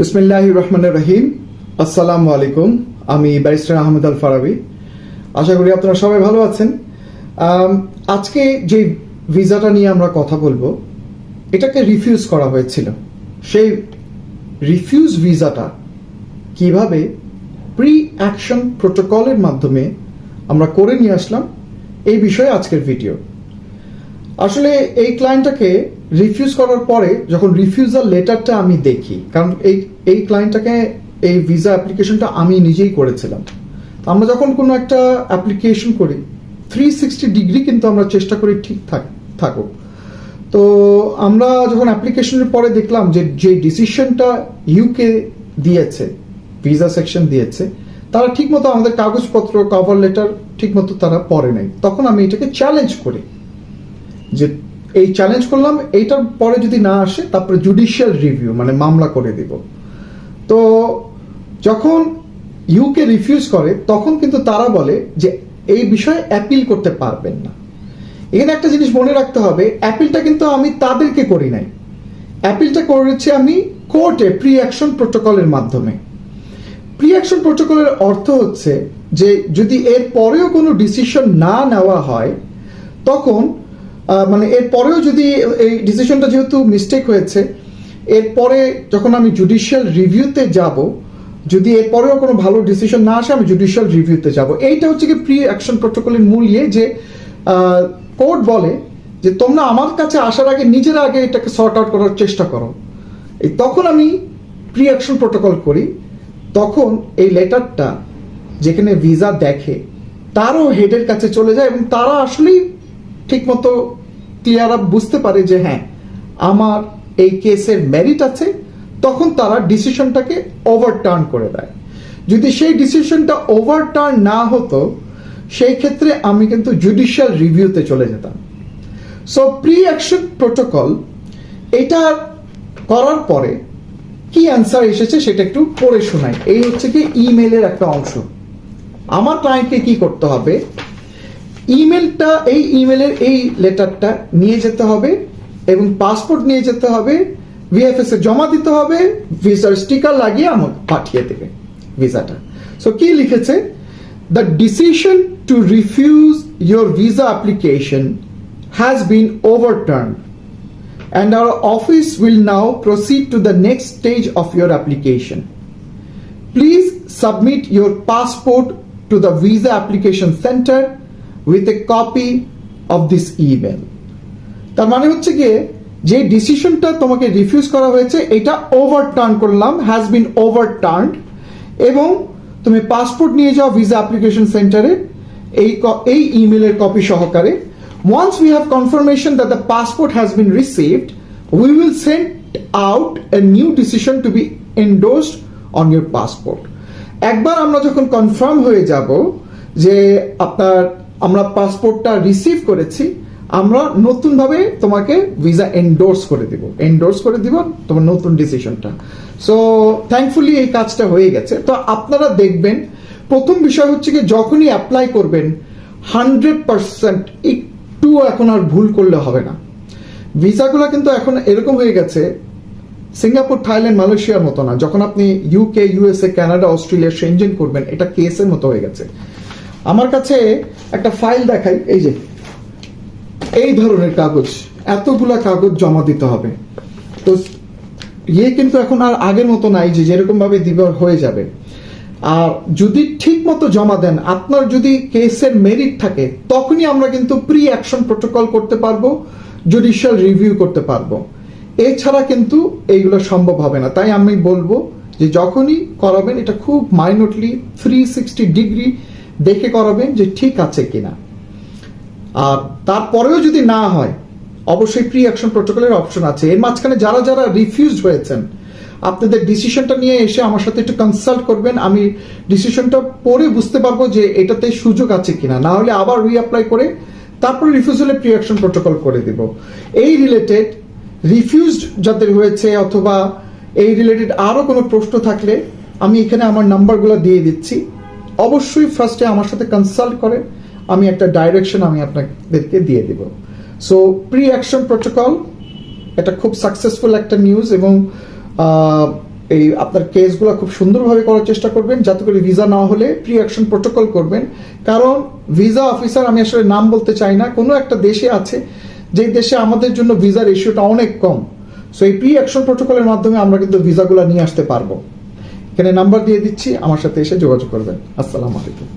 বিসমিল্লাহ রহমান রহিম আসসালামু আলাইকুম আমি ব্যারিস্টার আহমেদ আল ফারাবি আশা করি আপনারা সবাই ভালো আছেন। আজকে যে ভিসাটা নিয়ে আমরা কথা বলব, এটাকে রিফিউজ করা হয়েছিল। সেই রিফিউজ ভিসাটা কীভাবে প্রি অ্যাকশন প্রোটোকলের মাধ্যমে আমরা করে নিয়ে আসলাম, এই বিষয়ে আজকের ভিডিও আসলে এই ক্লায়েন্টটাকে রিফিউজ করার পরে যখন রিফিউজাল লেটারটা আমি দেখি, কারণ এই এই ক্লায়েন্টটাকে এই ভিসা অ্যাপ্লিকেশনটা আমি নিজেই করেছিলাম। তো আমরা যখন কোনো একটা অ্যাপ্লিকেশন করি থ্রি সিক্সটি ডিগ্রি কিন্তু আমরা চেষ্টা করি ঠিক থাক, থাকুক। তো আমরা যখন অ্যাপ্লিকেশনের পরে দেখলাম যে যে ডিসিশনটা ইউকে দিয়েছে ভিসা সেকশন দিয়েছে, তারা ঠিকমতো আমাদের কাগজপত্র কভার লেটার ঠিকমতো তারা পড়ে নাই। তখন আমি এটাকে চ্যালেঞ্জ করি যে এই চ্যালেঞ্জ করলাম, এইটার পরে যদি না আসে, তারপরে জুডিশিয়াল রিভিউ মানে মামলা করে দিব। তো যখন ইউকে রিফিউজ করে, তখন কিন্তু তারা বলে যে এই বিষয়ে অ্যাপিল করতে পারবেন না। এখানে একটা জিনিস মনে রাখতে হবে অ্যাপিলটা কিন্তু আমি তাদেরকে করি নাই। অ্যাপিলটা করেছি আমি কোর্টে প্রি অ্যাকশন প্রোটোকলের মাধ্যমে। প্রি অ্যাকশন প্রোটোকলের অর্থ হচ্ছে যে, যদি এর পরেও কোনো ডিসিশন না নেওয়া হয়, তখন মানে এর পরেও যদি এই ডিসিশনটা যেহেতু মিস্টেক হয়েছে এরপরে যখন আমি জুডিশিয়াল রিভিউতে যাব, যদি এরপরেও কোনো ভালো ডিসিশন না আসে, আমি জুডিশিয়াল রিভিউতে যাব। এইটা হচ্ছে কি প্রি অ্যাকশন প্রোটোকলের মূল ইয়ে যে কোর্ট বলে যে, তোমরা আমার কাছে আসার আগে, নিজেরা আগে এটাকে সর্ট আউট করার চেষ্টা করো। এই তখন আমি প্রি অ্যাকশন প্রোটোকল করি। তখন এই লেটারটা, যেখানে ভিসা দেখে, তারও হেডের কাছে চলে যায় এবং তারা আসলেই ঠিকমতো আপ বুঝতে পারে যে হ্যাঁ আমার এই কেসের মেরিট আছে, তখন তারা ডিসিশনটাকে ওভারটার্ন করে দেয়। যদি সেই ডিসিশনটা ওভারটার্ন না হতো, সেই ক্ষেত্রে আমি কিন্তু জুডিশিয়াল রিভিউতে চলে যেতাম। সো প্রি অ্যাকশন প্রোটোকল এটা করার পরে কি অ্যান্সার এসেছে সেটা একটু পড়ে শোনাই। এই হচ্ছে কি ইমেলের একটা অংশ। আমার ক্লায়েন্টকে কি করতে হবে? ইমেলটা এই ইমেলের এই লেটারটা নিয়ে যেতে হবে এবং পাসপোর্ট নিয়ে যেতে হবে ভিএফএস এ জমা দিতে হবে, ভিসার স্টিকার লাগিয়ে আমাকে পাঠিয়ে দেবে ভিসাটা সো কি লিখেছে the decision to refuse your visa application has been overturn and our office will now proceed to the next stage of your application. Please submit your passport to the Visa Application Center with a copy of this email তার মানে হচ্ছে গিয়ে, যে ডিসিশনটা তোমাকে refuse করা হয়েছে, এটা ওভার টার্ন করলাম হ্যাজ বিন ওভার টার্ন এবং তুমি পাসপোর্ট নিয়ে যাও ভিসা অ্যাপ্লিকেশন সেন্টারে এই এই ইমেলের কপি সহকারে। Once we have confirmation that the passport has been received we will send out a new decision to be endorsed on your passport একবার আমরা যখন কনফার্ম হয়ে যাব যে আপনার আমরা পাসপোর্টটা রিসিভ করেছি, আমরা নতুনভাবে তোমাকে ভিসা এন্ডোর্স করে দিব। এন্ডোর্স করে দিব তোমার নতুন ডিসিশনটা সো থ্যাঙ্কফুলি এই কাজটা হয়ে গেছে। তো আপনারা দেখবেন, প্রথম বিষয় হচ্ছে কি, যখনই অ্যাপ্লাই করবেন হান্ড্রেড পার্সেন্ট একটু এখন আর ভুল করলে হবে না। ভিসাগুলো কিন্তু এখন এরকম হয়ে গেছে, সিঙ্গাপুর, থাইল্যান্ড, মালয়েশিয়ার মতো না। যখন আপনি UK USA Canada Australia Schengen করবেন, এটা কেসের মতো হয়ে গেছে। আমার কাছে একটা ফাইল দেখাই, এই যে, এই ধরনের কাগজ, এতগুলা কাগজ জমা দিতে হবে। তো ইয়ে কিন্তু এখন আর আগের মতো নাই যে যেরকম ভাবে দিবে হয়ে যাবে। আর যদি ঠিক মতো জমা দেন, আপনার যদি কেসের মেরিট থাকে, তখনই আমরা কিন্তু প্রি অ্যাকশন প্রোটোকল করতে পারব জুডিশিয়াল রিভিউ করতে পারব। এছাড়া কিন্তু এইগুলো সম্ভব হবে না। তাই আমি বলব যে যখনই করাবেন, এটা খুব মাইনটলি থ্রি সিক্সটি ডিগ্রি দেখে করাবেন যে ঠিক আছে কিনা। আর তারপরেও যদি না হয়, অবশ্যই প্রি অ্যাকশন প্রোটোকলের অপশন আছে। এর মাঝখানে যারা যারা রিফিউজড হয়েছেন, আপনাদের ডিসিশনটা নিয়ে এসে আমার সাথে একটু কনসাল্ট করবেন। আমি ডিসিশনটা পড়ে বুঝতে পারব যে এটাতে সুযোগ আছে কিনা। না হলে আবার রিঅ্যাপ্লাই করে তারপরে রিফিউজ হলে প্রি অ্যাকশন প্রোটোকল করে দিব। এই রিলেটেড রিফিউজড যাদের হয়েছে অথবা এই রিলেটেড আরও কোনো প্রশ্ন থাকলে আমি এখানে আমার নাম্বারগুলো দিয়ে দিচ্ছি। অবশ্যই ফার্স্টে আমার সাথে কনসাল্ট করে আমি একটা ডাইরেকশন আমি আপনাদেরকে দিয়ে দেব। সো প্রি অ্যাকশন প্রোটোকল এটা খুব সাকসেসফুল একটা নিউজ এবং এই আপনার কেসগুলো খুব সুন্দরভাবে করার চেষ্টা করবেন। যাতে করে ভিসা না হলে প্রি অ্যাকশন প্রোটোকল করবেন। কারণ ভিসা অফিসার আমি আসলে নাম বলতে চাই না। কোনো একটা দেশে আছে যেই দেশে আমাদের জন্য ভিসার রেশিওটা অনেক কম। সো এই প্রি অ্যাকশন প্রোটোকলের মাধ্যমে আমরা কিন্তু ভিসাগুলো নিয়ে আসতে পারব। এখানে নাম্বার দিয়ে দিচ্ছি আমার সাথে এসে যোগাযোগ করবেন। আসসালামু আলাইকুম।